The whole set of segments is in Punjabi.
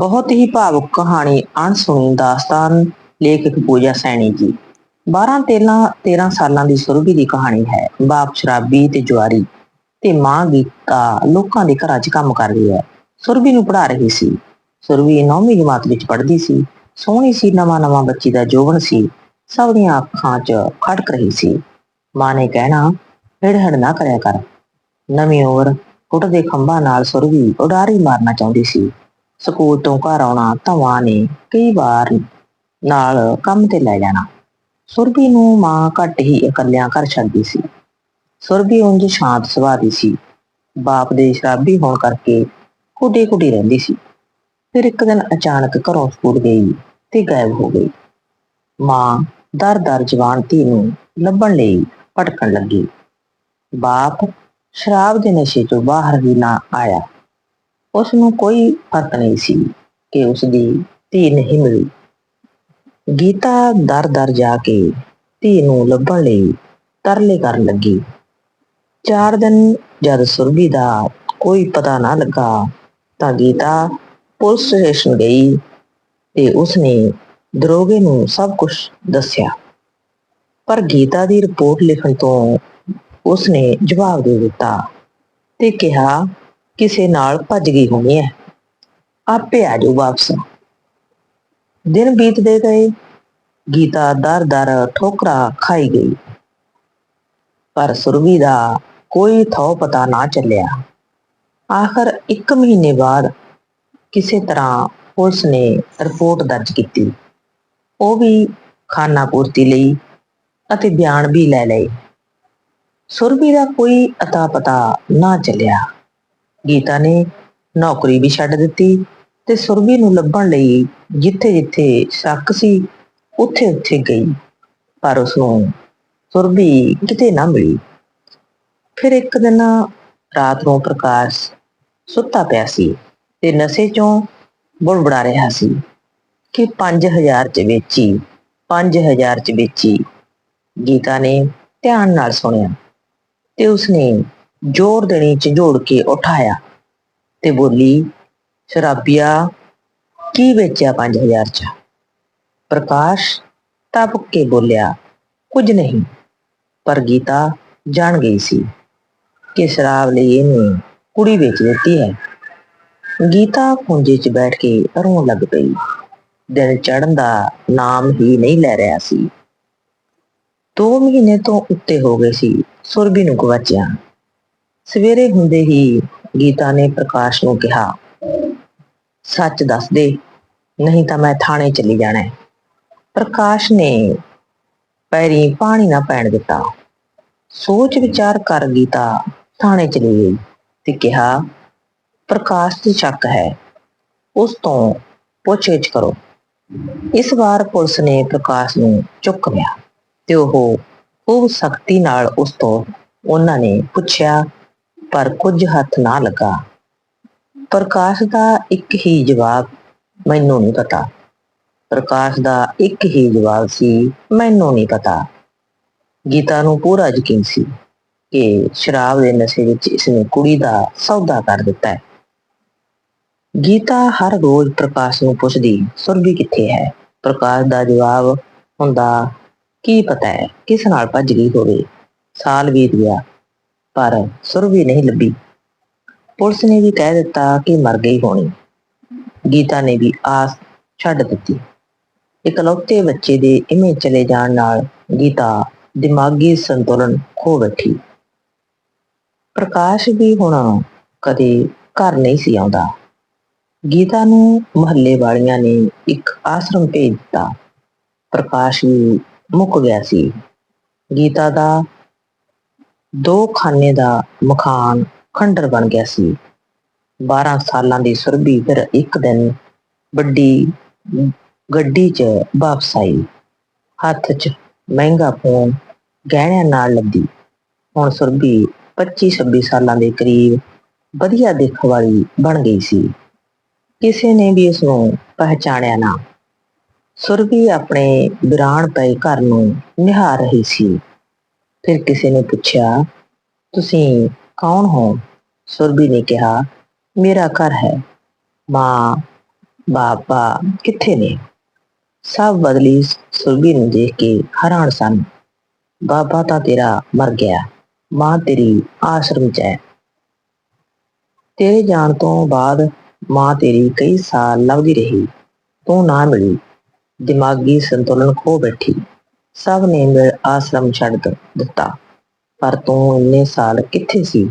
ਬਹੁਤ ਹੀ ਭਾਵੁਕ ਕਹਾਣੀ ਅਣਸੁਣੀ ਦਾਸਤਾਨ ਲੇਖਕ ਪੂਜਾ ਸੈਣੀ ਜੀ। 12 13 13 ਸਾਲਾਂ ਦੀ ਸੁਰਭੀ ਦੀ ਕਹਾਣੀ ਹੈ। ਬਾਪ ਸ਼ਰਾਬੀ ਤੇ ਜੁਆਰੀ ਤੇ ਮਾਂ ਗੀਤਾ ਲੋਕਾਂ ਦੇ ਘਰਾਂ 'ਚ ਕੰਮ ਕਰਦੀ ਹੈ। ਸੁਰਭੀ ਨੂੰ ਪੜ੍ਹਾ ਰਹੀ ਸੀ। ਸੁਰਭੀ 9ਵੀਂ ਜਮਾਤ ਵਿੱਚ ਪੜ੍ਹਦੀ ਸੀ। ਸੋਹਣੀ ਸੀ, ਨਵਾਂ ਨਵਾਂ ਬੱਚੀ ਦਾ ਜੋਬਨ ਸੀ। ਸਭ ਦੀਆਂ ਅੱਖਾਂ 'ਚ ਖੜਕ ਰਹੀ ਸੀ। ਮਾਂ ਨੇ ਕਹਿਣਾ ਹੜ ਹੜ ਨਾ ਕਰਿਆ ਕਰ। ਨਵੀਂ ਉਮਰ ਦੇ ਖੰਭਾਂ ਨਾਲ ਸੁਰਭੀ ਉਡਾਰੀ ਮਾਰਨਾ ਚਾਹੁੰਦੀ ਸੀ। ਸਕੂਲ ਤੋਂ ਘਰ ਆਉਣਾ ਤਾਂ ਮਾਂ ਨੇ ਕਈ ਵਾਰ ਨਾਲ ਕੰਮ ਤੇ ਲੈ ਜਾਣਾ। ਸੁਰਭੀ ਨੂੰ ਮਾਂ ਘੱਟ ਹੀ ਇਕੱਲਿਆਂ ਘਰ ਛੱਡਦੀ ਸੀ। ਸੁਰਭੀ ਉਂਝ ਸ਼ਾਂਤ ਸੁਭਾਅ ਦੀ ਸੀ। ਬਾਪ ਦੇ ਸ਼ਰਾਬੀ ਹੋਣ ਕਰਕੇ ਕੁੱਡੀ ਕੁੱਡੀ ਰਹਿੰਦੀ ਸੀ। ਫਿਰ ਇੱਕ ਦਿਨ ਅਚਾਨਕ ਘਰੋਂ ਸਕੂਲ ਗਈ ਤੇ ਗਾਇਬ ਹੋ ਗਈ। ਮਾਂ ਦਰ ਦਰ ਜਵਾਨ ਧੀ ਨੂੰ ਲੱਭਣ ਲਈ ਭਟਕਣ ਲੱਗੀ। ਬਾਪ ਸ਼ਰਾਬ ਦੇ ਨਸ਼ੇ ਤੋਂ ਬਾਹਰ ਵੀ ਨਾ ਆਇਆ। ਉਸ ਨੂੰ ਕੋਈ ਫ਼ਰਕ ਨਹੀਂ ਸੀ ਕਿ ਉਸ ਦੀ ਧੀ ਨਹੀਂ ਮਿਲੀ। ਗੀਤਾ ਦਰ ਦਰ ਜਾ ਕੇ ਧੀ ਨੂੰ ਲੱਭਣ ਲਈ ਤਰਲੇ ਕਰਨ ਲੱਗੀ। ਚਾਰ ਦਿਨ ਜਦ ਸੁਰਭੀ ਦਾ ਕੋਈ ਪਤਾ ਨਾ ਲੱਗਾ ਤਾਂ ਗੀਤਾ ਪੁਲਿਸ ਸਟੇਸ਼ਨ ਗਈ ਤੇ ਉਸਨੇ ਦਰੋਗੇ ਨੂੰ ਸਭ ਕੁਝ ਦੱਸਿਆ। ਪਰ ਗੀਤਾ ਦੀ ਰਿਪੋਰਟ ਲਿਖਣ ਤੋਂ ਉਸਨੇ ਜਵਾਬ ਦੇ ਦਿੱਤਾ ਤੇ ਕਿਹਾ ਕਿਸੇ ਨਾਲ ਭੱਜ ਗਈ ਹੋਣੀ ਹੈ। ਆਪੇ ਆ ਜਾਊ ਵਾਪਸ। ਦਿਨ ਬੀਤਦੇ ਗਏ। ਗੀਤਾ ਦਰ ਦਰ ਠੋਕਰਾ ਖਾਈ ਗਈ। ਪਰ ਸੁਰਵੀ ਦਾ ਕੋਈ ਥੋ ਪਤਾ ਨਾ ਚੱਲਿਆ। ਆਖਰ 1 ਮਹੀਨੇ ਬਾਅਦ ਕਿਸੇ ਤਰ੍ਹਾਂ ਪੁਲਿਸ ਨੇ ਰਿਪੋਰਟ ਦਰਜ ਕੀਤੀ। ਉਹ ਵੀ ਖਾਨਾ ਪੂਰਤੀ ਲਈ ਅਤੇ ਬਿਆਨ ਵੀ ਲੈ ਲਏ। ਸੁਰਭੀ ਦਾ ਕੋਈ ਅਤਾ ਪਤਾ ਨਾ ਚੱਲਿਆ। ਗੀਤਾ ਨੇ ਨੌਕਰੀ ਵੀ ਛੱਡ ਦਿੱਤੀ ਤੇ ਸੁਰਭੀ ਨੂੰ ਲੱਭਣ ਲਈ ਜਿੱਥੇ-ਜਿੱਥੇ ਸ਼ੱਕ ਸੀ, ਉੱਥੇ-ਉੱਥੇ ਗਈ। ਪਰ ਉਸ ਨੂੰ ਸੁਰਭੀ ਕਿਤੇ ਨਾ ਮਿਲੀ। ਫਿਰ ਇੱਕ ਦਿਨ ਰਾਤ ਨੂੰ ਪ੍ਰਕਾਸ਼ ਸੁੱਤਾ ਪਿਆ ਸੀ ਤੇ ਨਸ਼ੇ ਚੋਂ ਬੁੜਬੜਾ ਰਿਹਾ ਸੀ ਕਿ 5000 ਚ ਵੇਚੀ 5000 ਚ ਵੇਚੀ। ਗੀਤਾ ਨੇ ਧਿਆਨ ਨਾਲ ਸੁਣਿਆ ਤੇ ਉਸਨੇ ਜ਼ੋਰ ਦੇਣੀ ਝੰਜੋੜ ਕੇ ਉਠਾਇਆ ਤੇ ਬੋਲੀ, ਸ਼ਰਾਬੀਆ, ਕੀ ਵੇਚਿਆ 5000 ਚ? ਪ੍ਰਕਾਸ਼ ਤਪਕ ਕੇ ਬੋਲਿਆ, ਕੁਝ ਨਹੀਂ। ਪਰ ਗੀਤਾ ਜਾਣ ਗਈ ਸੀ ਕਿ ਸ਼ਰਾਬ ਲਈ ਇਹਨੇ ਕੁੜੀ ਵੇਚ ਦਿੱਤੀ ਹੈ। ਗੀਤਾ ਕੁੰਜੇ 'ਚ ਬੈਠ ਕੇ ਰੋਣ ਲੱਗ ਪਈ। ਦਿਨ ਚੜਨ ਦਾ ਨਾਮ ਹੀ ਨਹੀਂ ਲੈ ਰਿਹਾ ਸੀ। 2 ਮਹੀਨੇ ਤੋਂ ਉੱਤੇ ਹੋ ਗਏ ਸੀ, ਸੁਰਬੀ ਨੂੰ ਗਵਾਚਿਆ। ਸਵੇਰੇ ਹੁੰਦੇ ਹੀ ਗੀਤਾ ਨੇ ਪ੍ਰਕਾਸ਼ ਨੂੰ ਕਿਹਾ, ਸੱਚ ਦੱਸ ਦੇ, ਨਹੀਂ ਤਾਂ ਮੈਂ ਥਾਣੇ ਚਲੀ ਜਾਣਾ ਪ੍ਰਕਾਸ਼ ਨੇ ਪੈਰੀ ਪਾਣੀ ਨਾ ਪੈਣ ਦਿੱਤਾ। ਸੋਚ ਵਿਚਾਰ ਕਰ ਗੀਤਾ ਥਾਣੇ ਚਲੀ ਗਈ ਤੇ ਕਿਹਾ, ਪ੍ਰਕਾਸ਼ ਦੀ ਸ਼ੱਕ ਹੈ, ਉਸ ਤੋਂ ਪੁੱਛੇਚ ਕਰੋ। ਇਸ ਵਾਰ ਪੁਲਿਸ ਨੇ ਪ੍ਰਕਾਸ਼ ਨੂੰ ਚੁੱਕ ਲਿਆ ਤੇ ਉਹ ਖੂਬ ਸਖਤੀ ਨਾਲ ਉਸ ਤੋਂ ਉਹਨਾਂ ਨੇ ਪੁੱਛਿਆ ਪਰ ਕੁਝ ਹੱਥ ਨਾ ਲੱਗਾ। ਪ੍ਰਕਾਸ਼ ਦਾ ਇੱਕ ਹੀ ਜਵਾਬ ਮੈਨੂੰ ਨਹੀਂ ਪਤਾ। ਪ੍ਰਕਾਸ਼ ਦਾ ਇੱਕ ਹੀ ਜਵਾਬ ਸੀ, ਮੈਨੂੰ ਨਹੀਂ ਪਤਾ। ਗੀਤਾ ਨੂੰ ਪੂਰਾ ਯਕੀਨ ਸੀ ਕਿ ਸ਼ਰਾਬ ਦੇ ਨਸ਼ੇ ਵਿੱਚ ਇਸਨੇ ਕੁੜੀ ਦਾ ਸੌਦਾ ਕਰ ਦਿੱਤਾ ਹੈ। ਗੀਤਾ ਹਰ ਰੋਜ਼ ਪ੍ਰਕਾਸ਼ ਨੂੰ ਪੁੱਛਦੀ ਸੁਰਭੀ ਕਿੱਥੇ ਹੈ? ਪ੍ਰਕਾਸ਼ ਦਾ ਜਵਾਬ ਹੁੰਦਾ, ਕੀ ਪਤਾ ਹੈ? ਕਿਸ ਨਾਲ ਭੱਜ ਗਈ ਹੋਵੇ? ਸਾਲ ਬੀਤ ਗਿਆ। ਪਰ ਸੁਰਭੀ ਨਹੀਂ ਲੱਭੀ। ਪੁਲਿਸ ਨੇ ਵੀ ਕਹਿ ਦਿੱਤਾ ਕਿ ਮਰ ਗਈ ਹੋਣੀ। ਗੀਤਾ ਨੇ ਵੀ ਆਸ ਛੱਡ ਦਿੱਤੀ। ਇਕਲੌਤੇ ਬੱਚੇ ਦੇ ਇਵੇਂ ਚਲੇ ਜਾਣ ਨਾਲ ਗੀਤਾ ਦਿਮਾਗੀ ਸੰਤੁਲਨ ਖੋ ਬੈਠੀ। ਪ੍ਰਕਾਸ਼ ਵੀ ਹੁਣ ਕਦੇ ਘਰ ਨਹੀਂ ਸੀ ਆਉਂਦਾ। ਗੀਤਾ ਨੂੰ ਮਹੱਲੇ ਵਾਲੀਆਂ ਨੇ ਇੱਕ ਆਸ਼ਰਮ ਭੇਜ ਦਿੱਤਾ। ਪ੍ਰਕਾਸ਼ ਵੀ ਮੁੱਕ ਗਿਆ ਸੀ। ਗੀਤਾ ਦਾ ਦੋ ਖਾਨੇ ਦਾ ਮਖਾਨ ਖੰਡਰ ਬਣ ਗਿਆ ਸੀ। 12 ਸਾਲਾਂ ਦੀ ਸੁਰਭੀ ਫਿਰ ਇੱਕ ਦਿਨ ਵੱਡੀ ਗੱਡੀ 'ਚ ਵਾਪਸ ਆਈ। ਹੱਥ 'ਚ ਮਹਿੰਗਾ ਫੋਨ ਗਹਿਣਿਆਂ ਨਾਲ ਲੱਦੀ। ਹੁਣ ਸੁਰਭੀ 25 26 ਸਾਲਾਂ ਦੇ ਕਰੀਬ ਵਧੀਆ ਦਿੱਖ ਵਾਲੀ ਬਣ ਗਈ ਸੀ। ਕਿਸੇ ਨੇ ਵੀ ਉਸ ਨੂੰ ਪਹਿਚਾਣਿਆ ਨਾ। ਸੁਰਭੀ ਆਪਣੇ ਵਿਰਾਨ ਪਏ ਘਰ ਨੂੰ ਨਿਹਾਰ ਰਹੀ ਸੀ। ਫਿਰ ਕਿਸੇ ਨੇ ਪੁੱਛਿਆ, ਤੁਸੀਂ ਕੌਣ ਹੋ? ਸੁਰਬੀ ਨੇ ਕਿਹਾ, ਮੇਰਾ ਘਰ ਹੈ। ਮਾਂ, ਬਾਬਾ ਕਿੱਥੇ ਨੇ? ਸਭ ਬਦਲੀ ਸੁਰਬੀ ਨੂੰ ਦੇਖ ਕੇ ਹੈਰਾਨ ਸਨ। ਬਾਬਾ ਤਾਂ ਤੇਰਾ ਮਰ ਗਿਆ। ਮਾਂ ਤੇਰੀ ਆਸ਼ਰਮ 'ਚ ਹੈ। ਤੇਰੇ ਜਾਣ ਤੋਂ ਬਾਅਦ ਮਾਂ ਤੇਰੀ ਕਈ ਸਾਲ ਲੱਭਦੀ ਰਹੀ। ਤੂੰ ਨਾ ਮਿਲੀ। ਦਿਮਾਗੀ ਸੰਤੁਲਨ ਖੋ ਬੈਠੀ। ਸਭ ਨੇ ਮਿਲ ਆਸ਼ਰਮ ਛੱਡ ਦਿੱਤਾ। ਪਰ ਤੂੰ ਇੰਨੇ ਸਾਲ ਕਿੱਥੇ ਸੀ?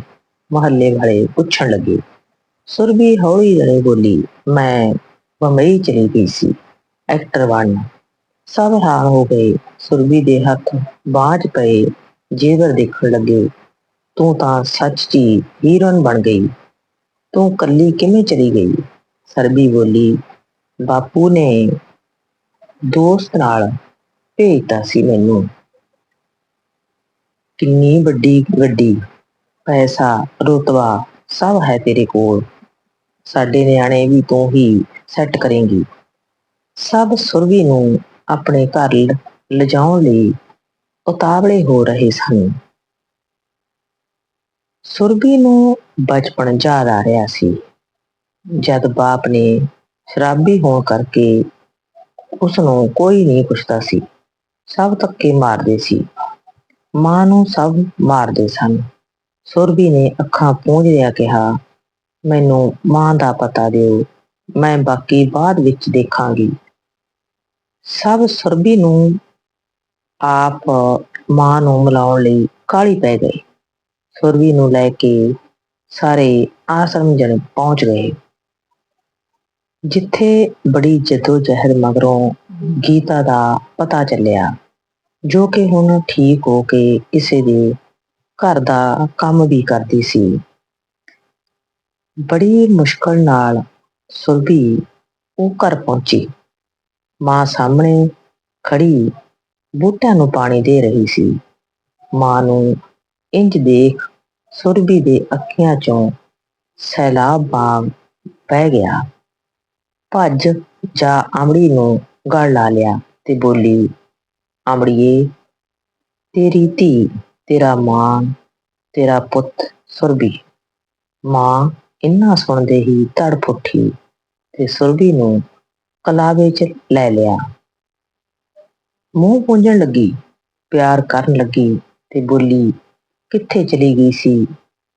ਮਹੱਲੇ ਵਾਲੇ ਪੁੱਛਣ ਲੱਗੇ। ਸੁਰਬੀ ਹੌਲੀ ਜਿਹੀ ਬੋਲੀ, ਮੈਂ ਬੰਬਈ ਚਲੀ ਗਈ ਸੀ, ਐਕਟਰ ਬਣ ਸਭ ਹੈਰਾਨ ਹੋ ਗਏ। ਸੁਰਭੀ ਦੇ ਹੱਥ ਬਾਝ ਪਏ, ਜੇਵਰ ਦੇਖਣ ਲੱਗੇ। ਤੂੰ ਤਾਂ ਸੱਚ 'ਚ ਹੀ ਬਣ ਗਈ। ਤੂੰ ਕੱਲੀ ਕਿਵੇਂ ਚਲੀ ਗਈ? ਸਰਬੀ ਬੋਲੀ, ਬਾਪੂ ਨੇ ਦੋਸਤ ਨਾਲ ਭੇਜਤਾ ਸੀ ਮੈਨੂੰ। ਕਿੰਨੀ ਵੱਡੀ ਗੱਡੀ ਪੈਸਾ, ਰੁਤਬਾ ਸਭ ਹੈ ਤੇਰੇ ਕੋਲ। ਸਾਡੇ ਨਿਆਣੇ ਵੀ ਤੂੰ ਹੀ ਸੈੱਟ ਕਰੇਂਗੀ। ਸਭ ਸੁਰਵੀ ਨੂੰ ਆਪਣੇ ਘਰ ਲਿਜਾਉਣ ਲਈ ਉਤਾਵਲੇ ਹੋ ਰਹੇ ਸਨ। ਸੁਰਬੀ ਨੂੰ ਬਚਪਨ ਯਾਦ ਆ ਰਿਹਾ ਸੀ। ਜਦ ਬਾਪ ਨੇ ਸ਼ਰਾਬੀ ਹੋਣ ਕਰਕੇ ਉਸ ਨੂੰ ਕੋਈ ਨਹੀਂ ਪੁੱਛਦਾ ਸੀ। ਸਭ ਧੱਕੇ ਮਾਰਦੇ ਸੀ। ਮਾਂ ਨੂੰ ਸਭ ਮਾਰਦੇ ਸਨ। ਸੁਰਬੀ ਨੇ ਅੱਖਾਂ ਪੂੰਝਦਿਆਂ ਕਿਹਾ, ਮੈਨੂੰ ਮਾਂ ਦਾ ਪਤਾ ਦਿਓ, ਮੈਂ ਬਾਕੀ ਬਾਅਦ ਵਿੱਚ ਦੇਖਾਂਗੀ। ਸਭ ਸੁਰਬੀ ਨੂੰ ਆਪ ਮਾਂ ਨੂੰ ਮਿਲਾਉਣ ਲਈ ਕਾਹਲੀ ਪੈ ਗਏ। ਸੁਰਬੀ ਨੂੰ ਲੈ ਕੇ ਸਾਰੇ ਆਸ਼ਰਮ ਜਨ ਪਹੁੰਚ ਗਏ। ਜਿੱਥੇ ਬੜੀ ਜਹਿਦ ਮਗਰੋਂ ਗੀਤਾ ਦਾ ਪਤਾ ਚੱਲਿਆ, ਜੋ ਕਿ ਹੁਣ ਠੀਕ ਹੋ ਕੇ ਕਿਸੇ ਦੇ ਘਰ ਦਾ ਕੰਮ ਵੀ ਕਰਦੀ ਸੀ। ਬੜੀ ਮੁਸ਼ਕਲ ਨਾਲ ਸੁਰਭੀ ਉਹ ਘਰ ਪਹੁੰਚੀ। ਮਾਂ ਸਾਹਮਣੇ ਖੜੀ ਬੂਟਿਆਂ ਨੂੰ ਪਾਣੀ ਦੇ ਰਹੀ ਸੀ। ਮਾਂ ਨੂੰ ਇੰਜ ਦੇਖ ਸੁਰਭੀ ਦੇ ਅੱਖੀਆਂ ਚੋਂ ਸੈਲਾਬ ਵਾਂਗ ਬਹਿ ਗਿਆ। ਭੱਜ ਜਾ ਆਮੜੀ ਨੂੰ ਗਲ ਲਾ ਲਿਆ ਤੇ ਬੋਲੀ, ਅਮੜੀਏ, ਤੇਰੀ ਧੀ, ਤੇਰਾ ਮਾਂ, ਤੇਰਾ ਪੁੱਤ ਸੁਰਬੀ ਮਾਂ ਇੰਨਾ ਸੁਣਦੇ ਹੀ ਤੜਫ ਉੱਠੀ ਤੇ ਸੁਰਬੀ ਨੂੰ ਕਲਾਵੇ 'ਚ ਲੈ ਲਿਆ। ਮੂੰਹ ਪੂੰਝਣ ਲੱਗੀ, ਪਿਆਰ ਕਰਨ ਲੱਗੀ ਤੇ ਬੋਲੀ, ਕਿੱਥੇ ਚਲੀ ਗਈ ਸੀ?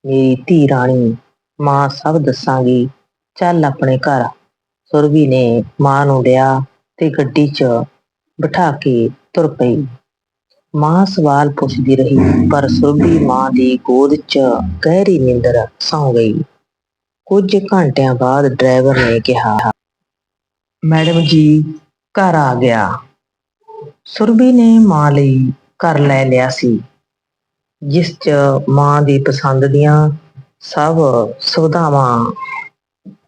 ਮੇਰੀ ਧੀ ਰਾਣੀ, ਮਾਂ ਸਭ ਦੱਸਾਂਗੀ, ਚੱਲ ਆਪਣੇ ਘਰ। ਸੁਰਬੀ ਨੇ ਮਾਂ ਨੂੰ ਲਿਆ ਤੇ ਗੱਡੀ 'ਚ ਬਿਠਾ ਕੇ ਤੁਰ ਪਈ। ਮਾਂ ਸਵਾਲ ਪੁੱਛਦੀ ਰਹੀ, ਪਰ ਸੁਰਭੀ ਮਾਂ ਦੀ ਗੋਦ 'ਚ ਗਹਿਰੀ ਨਿੰਦਰ ਸੌਂ ਗਈ। ਕੁਝ ਘੰਟਿਆਂ ਬਾਅਦ ਡਰਾਈਵਰ ਨੇ ਕਿਹਾ, ਮੈਡਮ ਜੀ, ਘਰ ਆ ਗਿਆ। ਸੁਰਭੀ ਨੇ ਮਾਂ ਲਈ ਘਰ ਲੈ ਲਿਆ ਸੀ, ਜਿਸ 'ਚ ਮਾਂ ਦੀ ਪਸੰਦ ਦੀਆਂ ਸਭ ਸੁਵਿਧਾਵਾਂ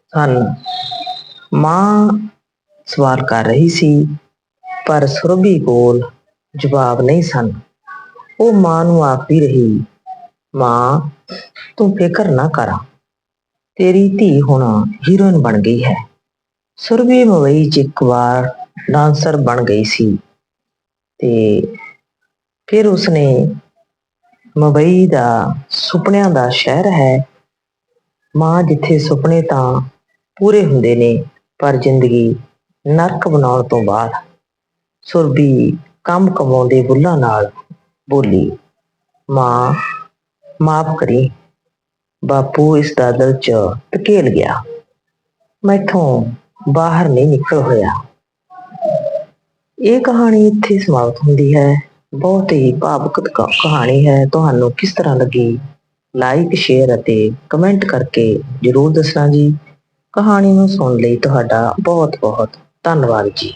ਸਨ। ਮਾਂ ਸਵਾਲ ਕਰ ਰਹੀ ਸੀ, ਪਰ ਸੁਰਭੀ ਕੋਲ ਜਵਾਬ ਨਹੀਂ ਸਨ। ਉਹ ਮਾਂ ਨੂੰ ਆਖਦੀ ਰਹੀ, ਮਾਂ, ਤੂੰ ਫਿਕਰ ਨਾ ਕਰ। ਤੇਰੀ ਧੀ ਹੁਣ ਹੀਰੋਇਨ ਬਣ ਗਈ ਹੈ। ਸੁਰਭੀ ਮੁੰਬਈ 'ਚ ਇੱਕ ਵਾਰ ਡਾਂਸਰ ਬਣ ਗਈ ਸੀ ਤੇ ਫਿਰ ਉਸਨੇ ਮੁੰਬਈ ਦਾ ਸੁਪਨਿਆਂ ਦਾ ਸ਼ਹਿਰ ਹੈ। ਮਾਂ ਜਿੱਥੇ ਸੁਪਨੇ ਤਾਂ ਪੂਰੇ ਹੁੰਦੇ ਨੇ, ਪਰ ਜ਼ਿੰਦਗੀ ਨਰਕ ਬਣਾਉਣ ਤੋਂ ਬਾਅਦ ਸੁਰਬੀ ਕੰਮ ਕਮਾਉਂਦੇ ਬੁੱਲਾਂ ਨਾਲ ਬੋਲੀ, ਮਾਂ, ਮਾਫ ਕਰੀ, ਬਾਪੂ ਇਸ ਦਾ ਦਿਲ ਚ ਧਕੇਲ ਗਿਆ। ਮੈਥੋਂ ਬਾਹਰ ਨਹੀਂ ਨਿਕਲ ਹੋਇਆ। ਇਹ ਕਹਾਣੀ ਇੱਥੇ ਸਮਾਪਤ ਹੁੰਦੀ ਹੈ। ਬਹੁਤ ਹੀ ਭਾਵੁਕ ਕਹਾਣੀ ਹੈ। ਤੁਹਾਨੂੰ ਕਿਸ ਤਰ੍ਹਾਂ ਲੱਗੀ? ਲਾਈਕ, ਸ਼ੇਅਰ ਅਤੇ ਕਮੈਂਟ ਕਰਕੇ ਜਰੂਰ ਦੱਸਣਾ ਜੀ। ਕਹਾਣੀ ਨੂੰ ਸੁਣਨ ਲਈ ਤੁਹਾਡਾ ਬਹੁਤ ਬਹੁਤ ਧੰਨਵਾਦ ਜੀ।